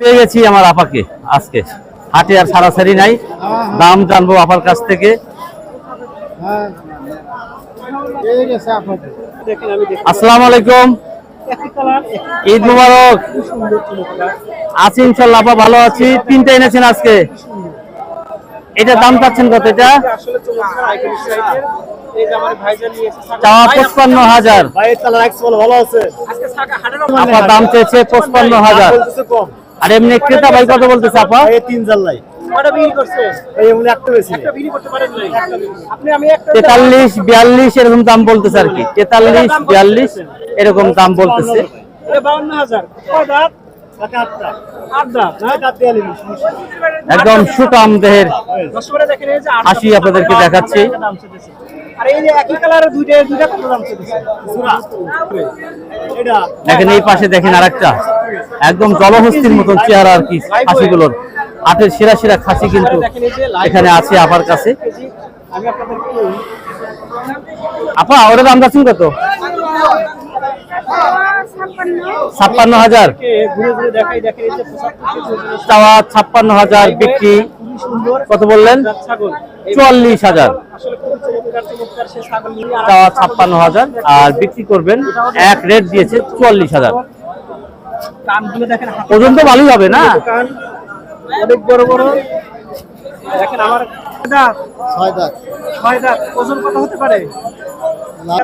পেয়ে গেছি আমার আপাকে আজকে। হাটে আর সারাসারি নাই। দাম জানব আপার কাছ থেকে। আসসালামু আলাইকুম। ঈদ মুবারক। আছি ইনশাল্লাহ আপা ভালো আছি। তিনটা এনেছেন আজকে। এটা দাম পাচ্ছেন কত এটা? চাওয়া পঁচপান্ন হাজার। দাম চেয়েছে পঁচপান্ন হাজার। আর এমনি ক্রেতা ভাই কত বলতেছে আপা? তেতাল্লিশ বিয়াল্লিশ এরকম দাম বলতেছে আর কি। তেতাল্লিশ বিয়াল্লিশ এরকম দাম বলতেছে। একদম সুটাম দেহের। হাসি আপনাদেরকে দেখাচ্ছি। আর এই পাশে দেখেন আরেকটা। একদম জলহস্তির মতন চেহারা আর কি খাসিগুলোর। সেরা সেরা খাসি কিন্তু এখানে আছে আপার কাছে। আপা, ওটা দাম যাচ্ছেন কত? ছাপ্পান্ন হাজার। ঘুরে ঘুরে দেখাই দেখেন এই যে 75 কেজি ওজনের চাওয়া ছাপ্পান্ন হাজার বিক্রি। কত বললেন? ছাগল চুয়াল্লিশ হাজার। চাওয়া ছাপ্পান্ন হাজার আর বিক্রি করবেন এক রেট দিয়েছে চুয়াল্লিশ হাজার। কানগুলো দেখেন হাতে ওজন তো ভালোই হবে না? অনেক বড় বড়। দেখেন আমার ছয় দাঁত। ছয় দাঁত। ওজন কত হতে পারে?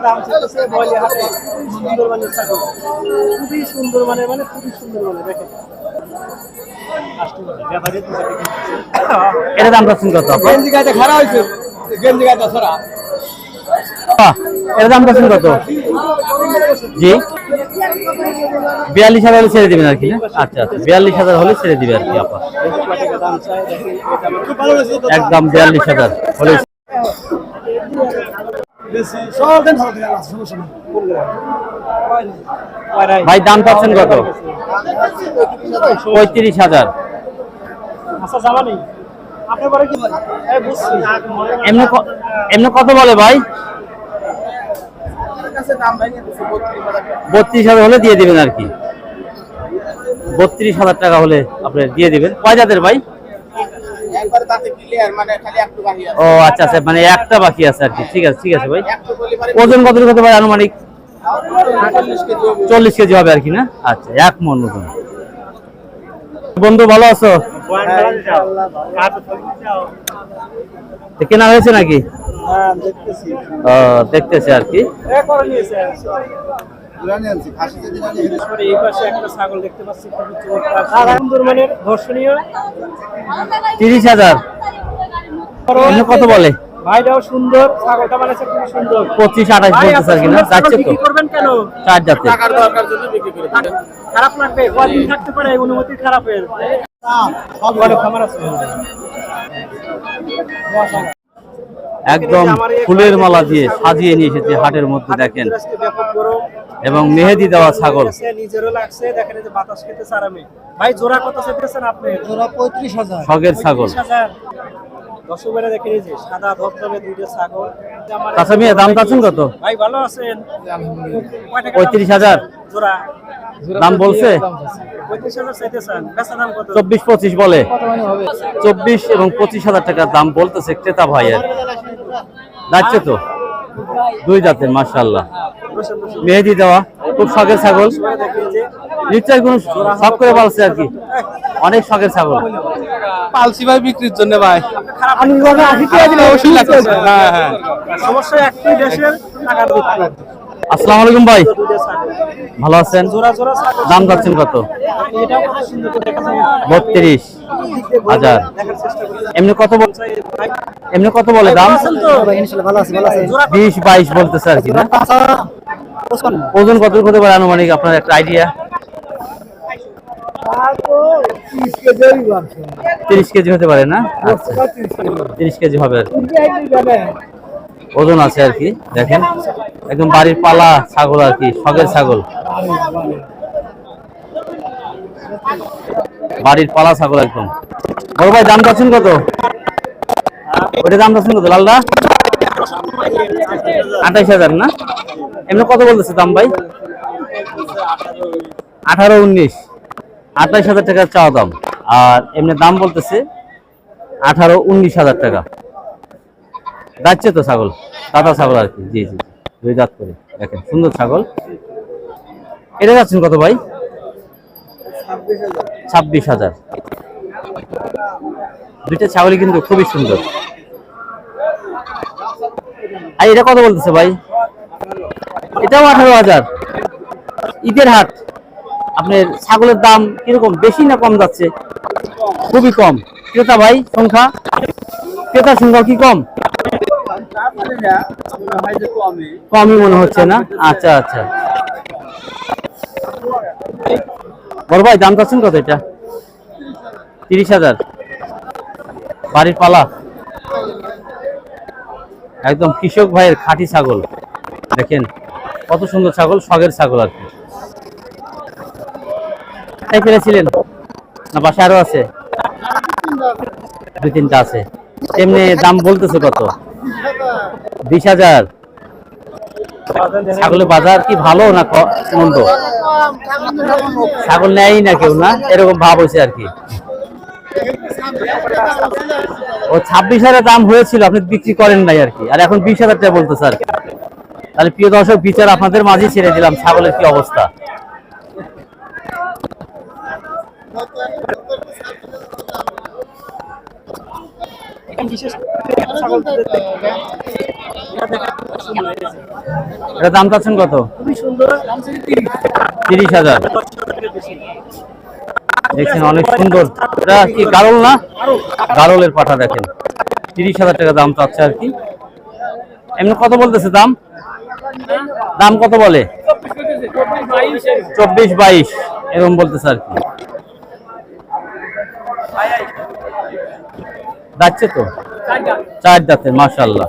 দাম চলতেছে বলে হাতে। সুন্দর মানে ছাগল। খুবই সুন্দর মানে মানে খুবই সুন্দর মানে দেখেন। এটা দাম যাচ্ছেন কত? গেঞ্জি গাইতে খারাপ হয়েছে গেঞ্জি ছড়া আপা, এটা দাম যাচ্ছেন কত? জি। বিয়াল্লিশ হাজার হলে ছেড়ে দিবেন আর কি আচ্ছা আচ্ছা বিয়াল্লিশ হাজার হলে ছেড়ে দিবে আর কি আপা। দাম চাই দেখেন এটা আমার খুব ভালো হয়েছে একদম বিয়াল্লিশ হাজার হলে। ভাই দাম পাচ্ছেন কত? পঁয়ত্রিশ হাজার। আচ্ছা নেই। আপনি বলে কি এই বুঝছি। এমনি এমনি কত বলে ভাই। বত্রিশ হাজার হলে দিয়ে দিবেন আর কি। বত্রিশ হাজার টাকা হলে আপনি দিয়ে দিবেন। কয় জাতের ভাই? একবার তাতে ক্লিয়ার মানে খালি একটু বাকি আছে। ও আচ্ছা আচ্ছা মানে একটা বাকি আছে আর কি। ঠিক আছে ঠিক আছে ভাই। ওজন কত হতে পারে আনুমানিক? 40 কেজি হবে। চল্লিশ কেজি হবে আর কি না? আচ্ছা এক মন ওজন। বন্ধু ভালো আছো? কেনা হয়েছে নাকি? হ্যাঁ দেখতেছি। আর কি। এই পাশে একটা ছাগল দেখতে পাচ্ছি ধর্ষণীয় তিরিশ হাজার। কত বলে? ভাইটাও সুন্দর ছাগলটা খুবই সুন্দর। পঁচিশ আঠাশ ভাই বলতেছে আর কি আপনি না? সুন্দর ছাগল যাচ্ছে তো করবেন কেন? চার জাতের। টাকার দরকার জন্য বিক্রি করে। খারাপ লাগবে কদিন থাকতে পারে অনুমতি খারাপের। একদম ফুলের মালা দিয়ে সাজিয়ে নিয়ে এসেছে হাটের মধ্যে দেখেন। এবং মেহেদি দেওয়া ছাগল। লাগছে, নিজেরও লাগছে দেখেন এই বাতাস খেতে আরামে ভাই জোড়া কত চেয়েছেন আপনি? ওরা পঁয়ত্রিশ হাজার। শখের ছাগল। 35,000 দর্শক ভাইরা দেখেন এই যে সাদা দুইটা ছাগল। যে আমার- কাঁচা মিয়া দাম চাচ্ছেন কত? ভাই ভালো আছেন? পঁয়ত্রিশ হাজার। জোড়া। দাম বলছে? চব্বিশ পঁচিশ বলে। চব্বিশ এবং পঁচিশ হাজার টাকার দাম বলতেছে ক্রেতা ভাই আর যাচ্ছে তো? দুই জাতের মার্শাল্লাহ মেহেদি দেওয়া খুব শখের ছাগল। ভাই দেখেন এই যে নিশ্চয়ই কোনো শখ করে পালছে আর কি? অনেক শখের ছাগল। পালসি ভাই বিক্রির জন্য ভাই। আমি বলে আশি টাকা দিলে ওষুধ লাগতেছে হ্যাঁ। হ্যাঁ সমস্যা একটি দেশের টাকার আসসালামু আলাইকুম ভাই। ভালো আছেন? দাম যাচ্ছেন কত? বত্রিশ। হাজার। এমনি কত বল- এমনি কত বলে দাম? জোড়া বিশ বাইশ বলতেছে আর কি না? ওজন কত হতে পারে আনুমানিক? আপনার একটা আইডিয়া? তিরিশ কেজি হতে পারে না? আচ্ছা। তিরিশ কেজি হবে আর কি। ওজন আছে আর কি, দেখেন। একদম বাড়ির পালা ছাগল আর কি, শখের ছাগল। বাড়ির পালা ছাগল একদম। বড় ভাই, দাম পাচ্ছেন কত? ওইটা দাম পাচ্ছেন কত, লালদা? আঠাইশ হাজার না? এমনি কত বলতেছে দাম ভাই? আঠারো উনিশ। আঠাইশ হাজার টাকার চাওয়া দাম। আর এমনি দাম বলতেছে আঠারো উনিশ হাজার টাকা। যাচ্ছে তো ছাগল দাদা ছাগল আর কি জি জি। দুই দাঁত করে, দেখেন, সুন্দর ছাগল। এটা যাচ্ছেন কত ভাই? ছাব্বিশ হাজার। দুইটা ছাগলই কিন্তু খুবই সুন্দর। আর এটা কত বলতেছে ভাই? এটাও আঠারো হাজার। ঈদের হাট, আপনার ছাগলের দাম কীরকম, বেশি না কম যাচ্ছে? খুবই কম। ক্রেতা ভাই, সংখ্যা? ক্রেতার সংখ্যা কি কম? কমই মনে হচ্ছে না? আচ্ছা আচ্ছা। বড় ভাই, দাম চাচ্ছেন কত এটা? তিরিশ হাজার। বাড়ির পালা। একদম কৃষক ভাইয়ের খাঁটি ছাগল। দেখেন, কত সুন্দর ছাগল, শখের ছাগল আর কি। তাই ফেলেছিলেন না বাসা আরও আছে? দুই তিনটা আছে। এমনি দাম বলতেছে কত? বিশ হাজার। ছাগলের বাজার কি ভালো না মন্দ? ছাগল নেয় না কেউ না? এরকম ভাব হয়েছে আর কি। ও ছাব্বিশ হাজার দাম হয়েছিল, আপনি বিক্রি করেন নাই আর কি। আর এখন বিশ হাজার টাকা বলতেছে আর কি। তাহলে প্রিয় দর্শক, বিচার আপনাদের মাঝে ছেড়ে দিলাম, ছাগলের কি অবস্থা? বিশেষ এটা দাম চাচ্ছেন কত? তিরিশ হাজার। দেখছেন অনেক সুন্দর। এটা কি গারল না? গারলের পাঠা দেখেন। তিরিশ হাজার টাকা দাম চাচ্ছে আর কি। এমনি কত বলতেছে দাম? দাম কত বলে? চব্বিশ বাইশ। এরকম বলতেছে আর কি। যাচ্ছে তো? চার দাঁতের মাশাল্লাহ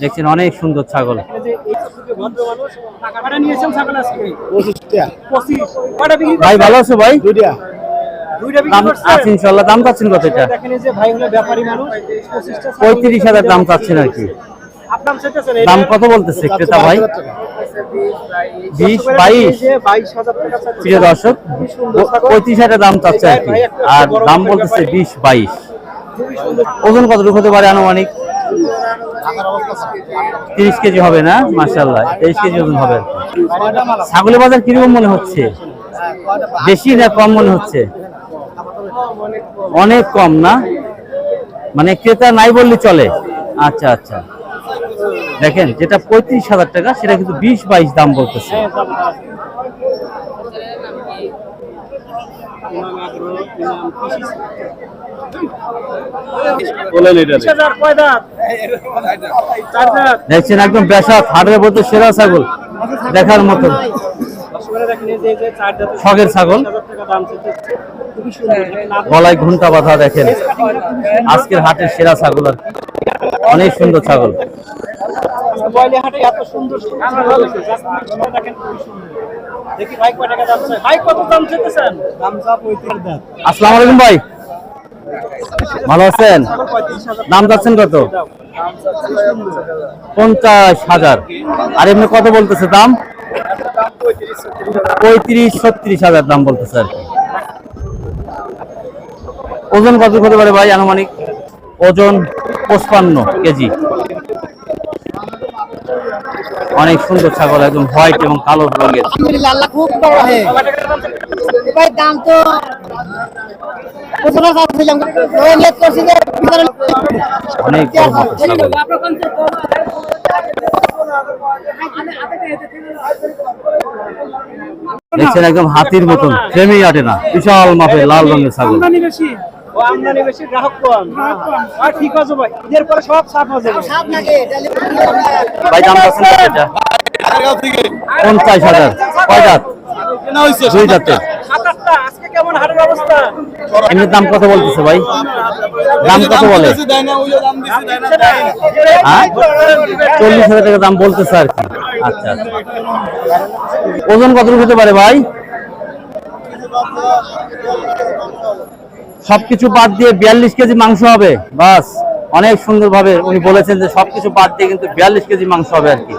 দেখছেন অনেক সুন্দর ছাগল। ভাই, ভালো আছো ভাই? ইনশাল্লাহ। দাম চাচ্ছেন কত এটা? পঁয়ত্রিশ হাজার দাম চাচ্ছেন আর কি। দাম কত বলতেছে ক্রেতা ভাই? বিশ বাইশ। প্রিয় দর্শক। পঁয়ত্রিশ হাজার দাম চাচ্ছে আর কি। আর দাম বলতেছে বিশ বাইশ। ওজন কতটুকু হতে পারে আনুমানিক? তিরিশ কেজি হবে না? মার্শাল্লাহ তেইশ কেজি ওজন হবে ছাগলের বাজার কীরকম মনে হচ্ছে? বেশি না কম মনে হচ্ছে? অনেক কম না? মানে ক্রেতা নাই বললে চলে। আচ্ছা আচ্ছা। দেখেন যেটা পঁয়ত্রিশ হাজার টাকা সেটা কিন্তু বিশ বাইশ দাম বলতেছে। দেখছেন একদম বেসা হাটের বলতে সেরা ছাগল দেখার দাঁতের শখের ছাগল। গলায় ঘণ্টা বাঁধা দেখেন। আজকের হাটের সেরা ছাগল আর অনেক সুন্দর ছাগল। বয়লি হাটে এত সুন্দর। দেখি ভাই কয় টাকা দাম ভাই কত দাম? দাম চা পঁয়ত্রিশ দাম। আসসালামু আলাইকুম ভাই ভালো আছেন দাম যাচ্ছেন কত। পঞ্চাশ হাজার আর এমনি কত বলতেছে দাম পঁয়ত্রিশ, ছত্রিশ হাজার। পঁয়ত্রিশ ছত্রিশ হাজার দাম বলতেছে আর কি ওজন কত হতে পারে ভাই আনুমানিক ওজন পঁচপান্ন কেজি অনেক সুন্দর ছাগল একদম হোয়াইট এবং কালো রঙের। আলহামদুলিল্লাহ খুব বড় হে। ভাই দাম তো অনেক দেখছেন একদম হাতির মতন ফ্রেমেই আটে না বিশাল মাপের লাল রঙের ছাগল। ও আমদানি বেশি গ্রাহক কম। আর ঠিক আছে ভাই ঈদের পরে সব হয়ে সাপ ভাই দাম কত এটা? পঞ্চাশ হাজার। কয় দাঁত দুই অবস্থা? এমনি দাম কত বলতেছে ভাই? দাম কত বলে? হ্যাঁ? চল্লিশ হাজার টাকা দাম বলতেছে আর কি। আচ্ছা আচ্ছা। ওজন কত হতে পারে ভাই? সবকিছু বাদ দিয়ে বিয়াল্লিশ কেজি মাংস হবে। বাস, অনেক সুন্দর ভাবে উনি বলেছেন যে সবকিছু বাদ দিয়ে কিন্তু বিয়াল্লিশ কেজি মাংস হবে আর কি।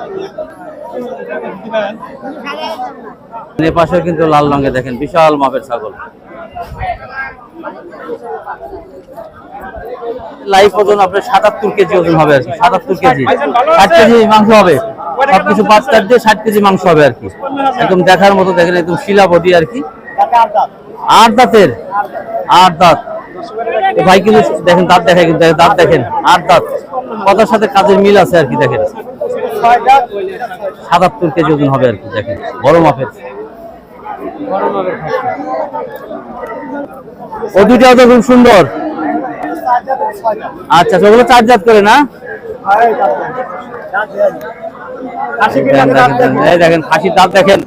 এ পাশে কিন্তু লাল রঙে দেখেন, বিশাল মাপের ছাগল। লাইফ ওজন আপনার সাতাত্তর কেজি ওজন হবে আর কি, সাতাত্তর কেজি। ষাট কেজি মাংস হবে। সবকিছু টাদ দিয়ে ষাট কেজি মাংস হবে আর কি। একদম দেখার মতো দেখেন, একদম শিলা বডি আর কি। আট দাঁতের? আট দাঁত। ভাই কিন্তু দেখেন, দাঁত দেখেন কিন্তু, দাঁত দেখেন, আট দাঁত। কথার সাথে কাজের মিল আছে আর কি, দেখেন। সাতাত্তর কেজি ওজন হবে আর কি, দেখেন। বড় মাপের। ও দুইটাও তো খুব সুন্দর। আচ্ছা ওগুলো চার জাত করে না? দেখেন, খাসির দাঁত দেখেন।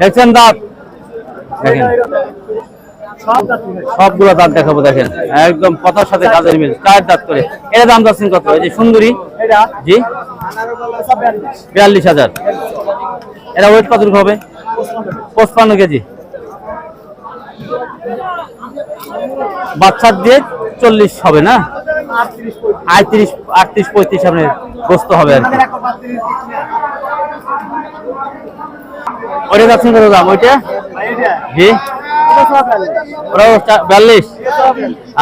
দেখছেন দাঁত? দেখেন। সবগুলো দাঁত দেখাবো দেখেন। একদম কথার সাথে কাজের মিল। চার দাঁত করে? এটা দাম যাচ্ছেন কত? এই যে সুন্দরী। জি? বিয়াল্লিশ হাজার। এটা ওয়েট কতটুকু হবে? পঁচপান্ন কেজি। বাচ্চার দিয়ে চল্লিশ হবে না? আটত্রিশ আটত্রিশ পঁয়ত্রিশ আপনার গোস্ত হবে আর কি। ওটা যাচ্ছেন কত দাম? ওইটা? জি? বিয়াল্লিশ?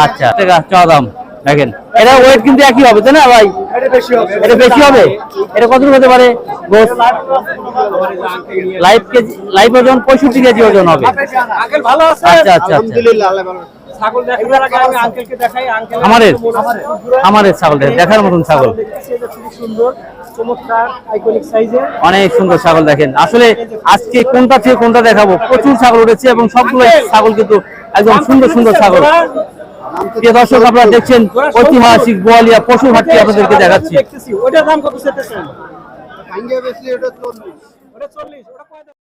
আচ্ছা চাওয়া দাম, দেখেন। এটা ওয়েট কিন্তু একই হবে, তাই না ভাই? এটা বেশি হবে? এটা কতটুকু হতে পারে? লাইভ কেজি লাইভ ওজন পঁয়ষট্টি কেজি ওজন হবে। আচ্ছা আচ্ছা আচ্ছা। আমাদের আমাদের ছাগল, দেখার মতন ছাগল। চমৎকার আইকনিক সাইজের অনেক সুন্দর ছাগল দেখেন। আসলে আজকে কোনটা থেকে কোনটা দেখাবো? প্রচুর ছাগল উঠেছে এবং সবগুলো ছাগল কিন্তু একদম সুন্দর সুন্দর ছাগল। প্রিয় দর্শক আপনারা দেখছেন ঐতিহাসিক গোয়ালিয়া পশু হাটটি আপনাদেরকে দেখাচ্ছি। ওটার দাম কত চেতেছেন ওটা চল্লিশ ওটা কয় দাম?